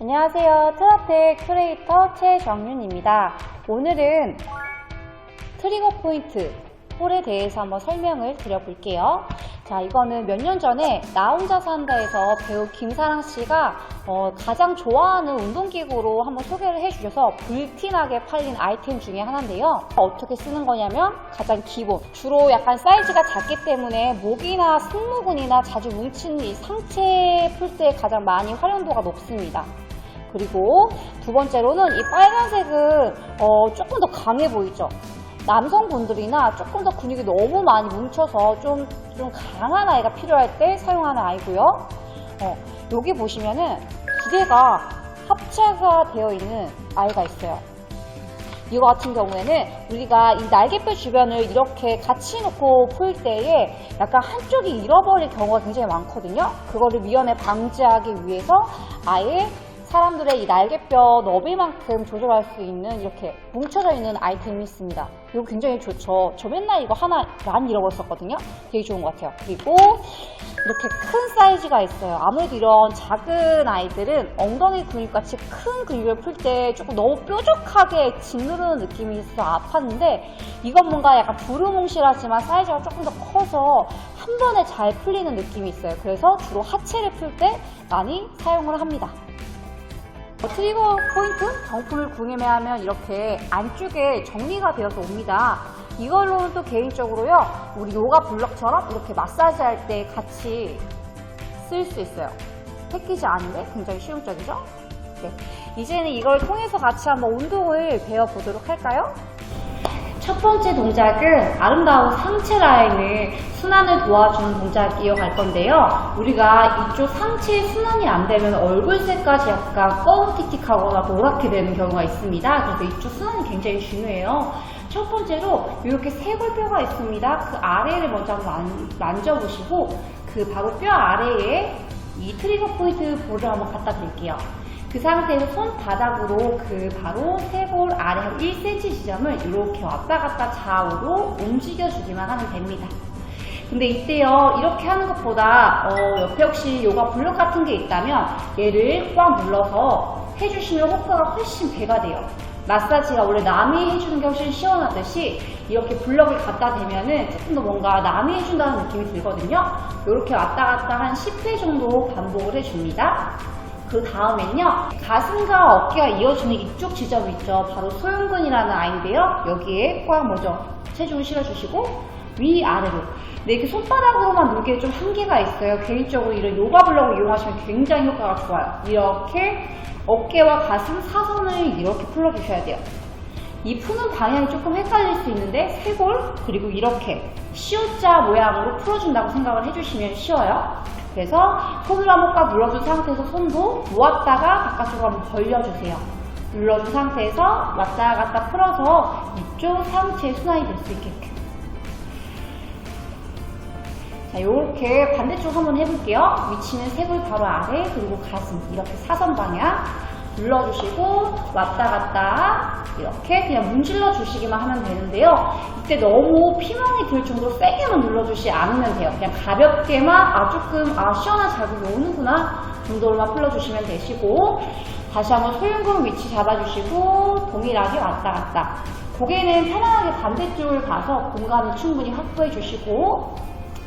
안녕하세요. 트라텍 큐레이터 최정윤입니다. 오늘은 트리거 포인트 홀에 대해서 한번 설명을 드려볼게요. 자, 이거는 몇 년 전에 나 혼자 산다에서 배우 김사랑 씨가 어, 가장 좋아하는 운동기구로 한번 소개를 해주셔서 불티나게 팔린 아이템 중에 하나인데요. 어떻게 쓰는 거냐면 가장 기본. 주로 약간 사이즈가 작기 때문에 목이나 승모근이나 자주 뭉친 이 상체 풀 때 가장 많이 활용도가 높습니다. 그리고 두 번째로는 이 빨간색은 어, 조금 더 강해 보이죠? 남성분들이나 조금 더 근육이 너무 많이 뭉쳐서 좀, 좀 강한 아이가 필요할 때 사용하는 아이고요. 어, 여기 보시면은 두 개가 합체가 되어 있는 아이가 있어요. 이거 같은 경우에는 우리가 이 날개뼈 주변을 이렇게 같이 놓고 풀 때에 약간 한쪽이 잃어버릴 경우가 굉장히 많거든요. 그거를 미연에 방지하기 위해서 아예 사람들의 이 날개뼈 너비만큼 조절할 수 있는 이렇게 뭉쳐져 있는 아이템이 있습니다. 이거 굉장히 좋죠. 저 맨날 이거 하나 많이 잃어버렸었거든요. 되게 좋은 것 같아요. 그리고 이렇게 큰 사이즈가 있어요. 아무래도 이런 작은 아이들은 엉덩이 근육같이 큰 근육을 풀 때 조금 너무 뾰족하게 짓누르는 느낌이 있어서 아팠는데 이건 뭔가 약간 두루뭉실하지만 사이즈가 조금 더 커서 한 번에 잘 풀리는 느낌이 있어요. 그래서 주로 하체를 풀 때 많이 사용을 합니다. 어, 트리거 포인트 정품을 구매하면 이렇게 안쪽에 정리가 되어서 옵니다. 이걸로는 또 개인적으로요, 우리 요가 블럭처럼 이렇게 마사지 할 때 같이 쓸 수 있어요. 패키지 아닌데 굉장히 실용적이죠? 네. 이제는 이걸 통해서 같이 한번 운동을 배워보도록 할까요? 첫 번째 동작은 아름다운 상체 라인을 순환을 도와주는 동작 이어갈 건데요. 우리가 이쪽 상체 순환이 안 되면 얼굴 색까지 약간 검틱틱하거나 노랗게 되는 경우가 있습니다. 그래서 이쪽 순환이 굉장히 중요해요. 첫 번째로 이렇게 쇄골뼈가 있습니다. 그 아래를 먼저 만, 져보시고 그 바로 뼈 아래에 이 트리거 포인트 볼을 한번 갖다 드릴게요. 그 상태에서 손바닥으로 그 바로 쇄골 아래 한 1cm 지점을 이렇게 왔다 갔다 좌우로 움직여 주기만 하면 됩니다. 근데 이때요, 이렇게 하는 것보다, 어, 옆에 혹시 요가 블록 같은 게 있다면 얘를 꽉 눌러서 해주시면 효과가 훨씬 배가 돼요. 마사지가 원래 남이 해주는 게 훨씬 시원하듯이 이렇게 블럭을 갖다 대면은 조금 더 뭔가 남이 해준다는 느낌이 들거든요. 이렇게 왔다 갔다 한 10회 정도 반복을 해줍니다. 그 다음엔요 가슴과 어깨가 이어지는 이쪽 지점 있죠. 바로 소흉근이라는 아이인데요. 여기에 꽉 먼저 체중을 실어주시고 위아래로. 근데 이렇게 손바닥으로만 누기에 좀 한계가 있어요. 개인적으로 이런 요가 블럭을 이용하시면 굉장히 효과가 좋아요. 이렇게 어깨와 가슴 사선을 이렇게 풀어주셔야 돼요. 이 푸는 방향이 조금 헷갈릴 수 있는데 쇄골 그리고 이렇게 C자 모양으로 풀어준다고 생각을 해주시면 쉬워요. 그래서 손을 한번 꽉 눌러준 상태에서 손도 모았다가 바깥으로 한번 벌려주세요. 눌러준 상태에서 왔다 갔다 풀어서 이쪽 상체 순환이 될 수 있게끔. 자, 요렇게 반대쪽 한번 해볼게요. 위치는 쇄골 바로 아래, 그리고 가슴. 이렇게 사선 방향. 눌러주시고, 왔다 갔다. 이렇게 그냥 문질러 주시기만 하면 되는데요. 이때 너무 피멍이 들 정도로 세게만 눌러주지 않으면 돼요. 그냥 가볍게만, 아, 조금, 아, 시원한 자극이 오는구나. 정도로만 풀러주시면 되시고, 다시 한번 소흉근 위치 잡아주시고, 동일하게 왔다 갔다. 고개는 편안하게 반대쪽을 가서 공간을 충분히 확보해 주시고,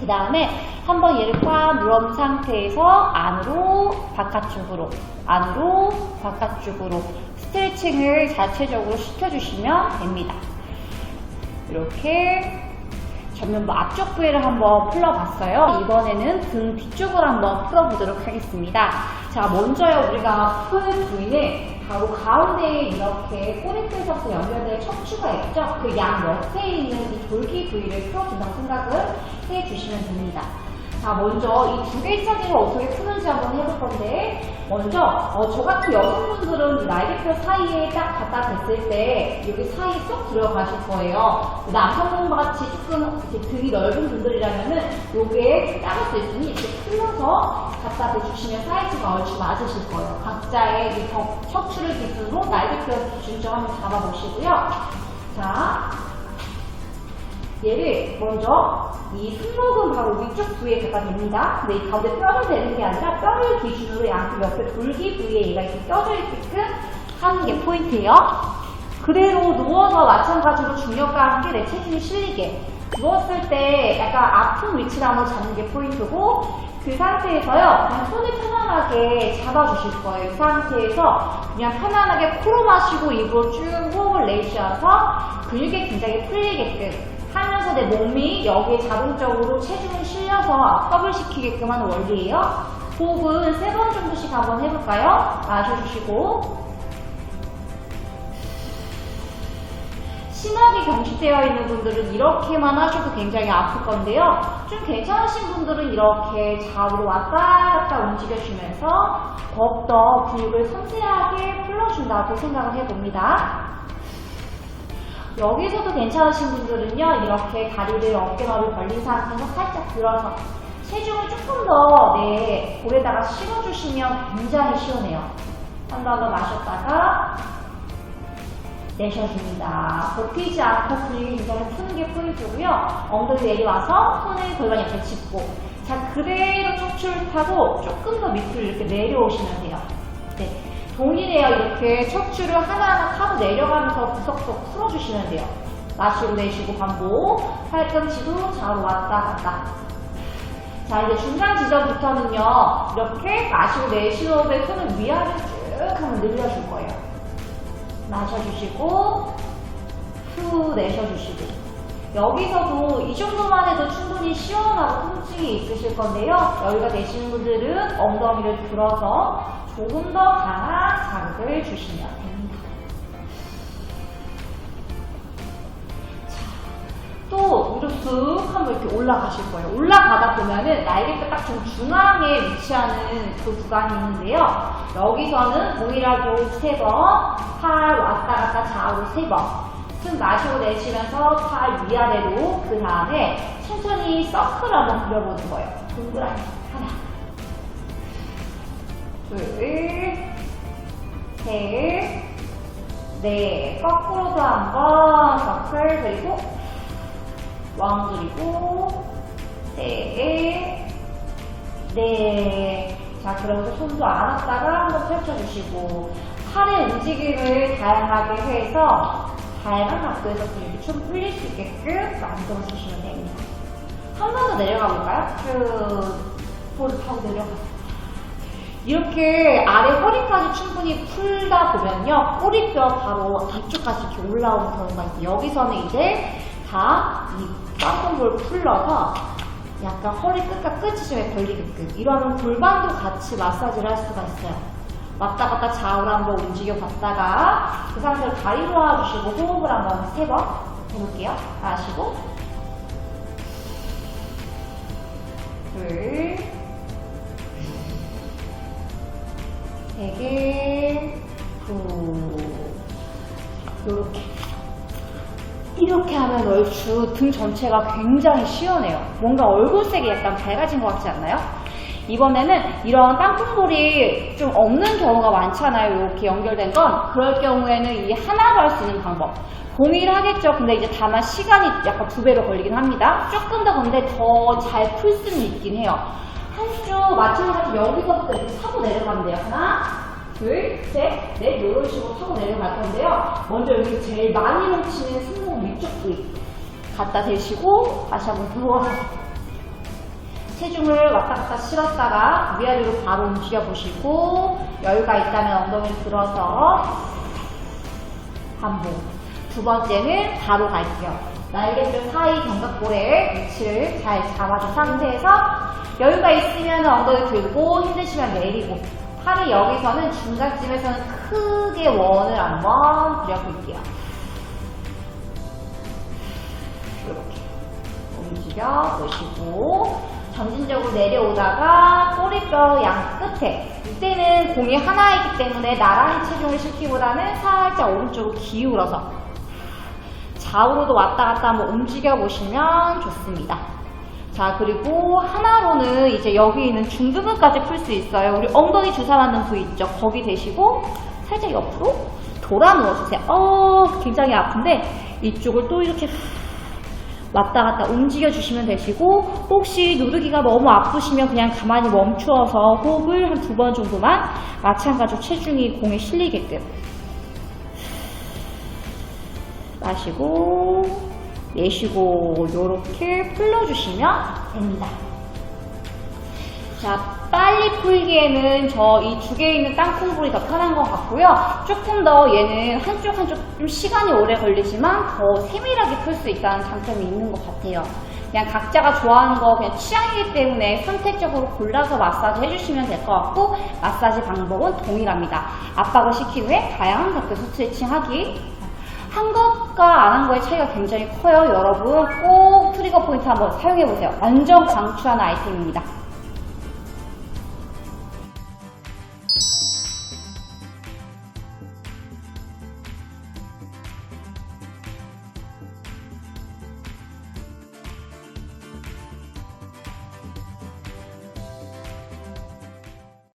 그 다음에 한번 얘를 꽉 눌러놓은 상태에서 안으로 바깥쪽으로 안으로 바깥쪽으로 스트레칭을 자체적으로 시켜주시면 됩니다. 이렇게 전면부 앞쪽 부위를 한번 풀어봤어요. 이번에는 등 뒤쪽을 한번 풀어보도록 하겠습니다. 자, 먼저요 우리가 풀 부위는 바로 가운데에 이렇게 꼬리뼈에서 연결된 척추가 있죠? 그 양 옆에 있는 이 돌기 부위를 풀어준다고 생각을 해주시면 됩니다. 자, 먼저 이 두 개짜리를 어떻게 푸는지 한번 해볼 건데, 먼저, 어, 저 같은 여성분들은 이 날개뼈 사이에 딱 갖다 댔을 때, 여기 사이에 쏙 들어가실 거예요. 남성분 같이 조금 이렇게 등이 넓은 분들이라면은, 요게 작을 수 이렇게 풀어서 갖다 대주시면 사이즈가 얼추 맞으실 거예요. 각자의 이 벽, 척추를 기준으로 날개뼈 기준점 한번 잡아보시고요. 자, 얘를 먼저 이 승모근 바로 위쪽 부위에 댑니다. 근데 이 가운데 뼈를 대는 게 아니라 뼈를 기준으로 양쪽 옆에 돌기 부위에 얘가 이렇게 껴져 있게끔 하는 게 포인트예요. 그대로 누워서 마찬가지로 중력과 함께 내 체중이 실리게 누웠을 때 약간 아픈 위치를 한번 잡는 게 포인트고 그 상태에서요 그냥 손을 편안하게 잡아주실 거예요 이 상태에서 그냥 편안하게 코로 마시고 입으로 쭉 호흡을 내쉬어서 근육이 굉장히 풀리게끔 하면서 내 몸이 여기에 자동적으로 체중을 실려서 압박을 시키게끔 하는 원리예요 호흡은 세 번 정도씩 한번 해볼까요? 마셔주시고 심하게 경직되어 있는 분들은 이렇게만 하셔도 굉장히 아플 건데요. 좀 괜찮으신 분들은 이렇게 좌우로 왔다 갔다 움직여주면서 더욱더 근육을 섬세하게 풀어준다고 생각을 해봅니다. 여기서도 괜찮으신 분들은요, 이렇게 다리를 어깨너비 벌린 상태에서 살짝 들어서 체중을 조금 더내 볼에다가 실어주시면 굉장히 시원해요. 한 번 더 마셨다가 내셔줍니다. 버티지 않고 근육이 굉장히 푸는 게 포인트고요. 엉덩이 내려와서 손을 골반 옆에 짚고 자 그대로 척추를 타고 조금 더 밑으로 이렇게 내려오시면 돼요. 네, 동일해요. 이렇게 척추를 하나하나 타고 내려가면서 구석구석 풀어주시면 돼요. 마시고 내쉬고 반복 팔꿈치도 좌우로 왔다 갔다 자 이제 중간 지점부터는요 이렇게 마시고 내쉬는 호흡에 손을 위아래로 쭉 한번 늘려줄 거예요. 마셔주시고 후 내셔주시고 여기서도 이 정도만 해도 충분히 시원하고 통증이 있으실 건데요 여유가 되시는 분들은 엉덩이를 들어서 조금 더 강한 자극을 주시면 됩니다. 자, 또 위로 쑥 한번 이렇게 올라가실 거예요. 올라가다 보면은 날개뼈 딱좀 중앙에 위치하는 그 구간이 있는데요. 여기서는 동일하게 세 번 팔 왔다 갔다 좌우로 세 번. 숨 마시고 내쉬면서 팔 위아래로 그 다음에 천천히 서클 한번 그려보는 거예요. 동그랗게 하나, 둘, 셋, 넷. 거꾸로도 한번 서클 그리고 왕 그리고 셋, 넷. 자, 그러면서 손도 안았다가 한번 펼쳐주시고 팔의 움직임을 다양하게 해서 다양한 각도에서 근육이 좀 풀릴 수 있게끔 만들어 주시면 됩니다. 한 번 더 내려가 볼까요? 쭉 볼을 타고 내려가. 이렇게 아래 허리까지 충분히 풀다 보면요. 꼬리뼈 바로 앞쪽까지 이렇게 올라오는 경우가 있어요. 여기서는 이제 다 이 쌍꺼풀 풀러서 약간 허리 끝과 끝이점에 걸리게끔 이러면 골반도 같이 마사지를 할 수가 있어요. 왔다 갔다 좌우로 한번 움직여 봤다가 그 상태로 다리 모아주시고 호흡을 한번 세 번 해볼게요. 마시고 둘, 후 요렇게 이렇게 하면 얼추 등 전체가 굉장히 시원해요. 뭔가 얼굴색이 약간 밝아진 것 같지 않나요? 이번에는 이런 땅콩볼이 좀 없는 경우가 많잖아요. 이렇게 연결된 건. 그럴 경우에는 이 하나로 할 수 있는 방법. 동일하겠죠. 근데 이제 다만 시간이 약간 두 배로 걸리긴 합니다. 조금 더 근데 더 잘 풀 수는 있긴 해요. 한쪽 마찬가지로 여기서부터 이렇게 타고 내려가면 돼요. 하나, 둘, 셋, 넷 이런 식으로 타고 내려갈 건데요. 먼저 여기 제일 많이 뭉치는 승모 위쪽 부위 갖다 대시고 다시 한번 누워서 체중을 왔다 갔다 실었다가 위아래로 바로 움직여 보시고 여유가 있다면 엉덩이 들어서 반복. 두 번째는 바로 갈게요. 날개뼈 사이 견갑골에 위치를 잘 잡아준 상태에서 여유가 있으면 엉덩이 들고 힘드시면 내리고 팔이 여기서는 중간쯤에서는 크게 원을 한번 그려볼게요. 이렇게 움직여 보시고 점진적으로 내려오다가 꼬리뼈 양 끝에 이때는 공이 하나이기 때문에 나란히 체중을 실기보다는 살짝 오른쪽으로 기울어서 좌우로도 왔다 갔다 한번 움직여 보시면 좋습니다. 자 그리고 하나로는 이제 여기 있는 중두근까지 풀 수 있어요. 우리 엉덩이 주사 맞는 부위 있죠? 거기 대시고 살짝 옆으로 돌아 누워주세요. 어 굉장히 아픈데 이쪽을 또 이렇게 왔다 갔다 움직여 주시면 되시고 혹시 누르기가 너무 아프시면 그냥 가만히 멈추어서 호흡을 한 두 번 정도만 마찬가지로 체중이 공에 실리게끔 마시고 내쉬고 이렇게 풀어주시면 됩니다. 자, 빨리 풀기에는 저 이 두 개 있는 땅콩볼이 더 편한 것 같고요. 조금 더 얘는 한쪽 한쪽 좀 시간이 오래 걸리지만 더 세밀하게 풀 수 있다는 장점이 있는 것 같아요. 그냥 각자가 좋아하는 거 그냥 취향이기 때문에 선택적으로 골라서 마사지 해주시면 될 것 같고 마사지 방법은 동일합니다. 압박을 시킨 후에 다양한 각도 스트레칭 하기 한 것과 안 한 거의 차이가 굉장히 커요. 여러분 꼭 트리거 포인트 한번 사용해 보세요. 완전 강추하는 아이템입니다.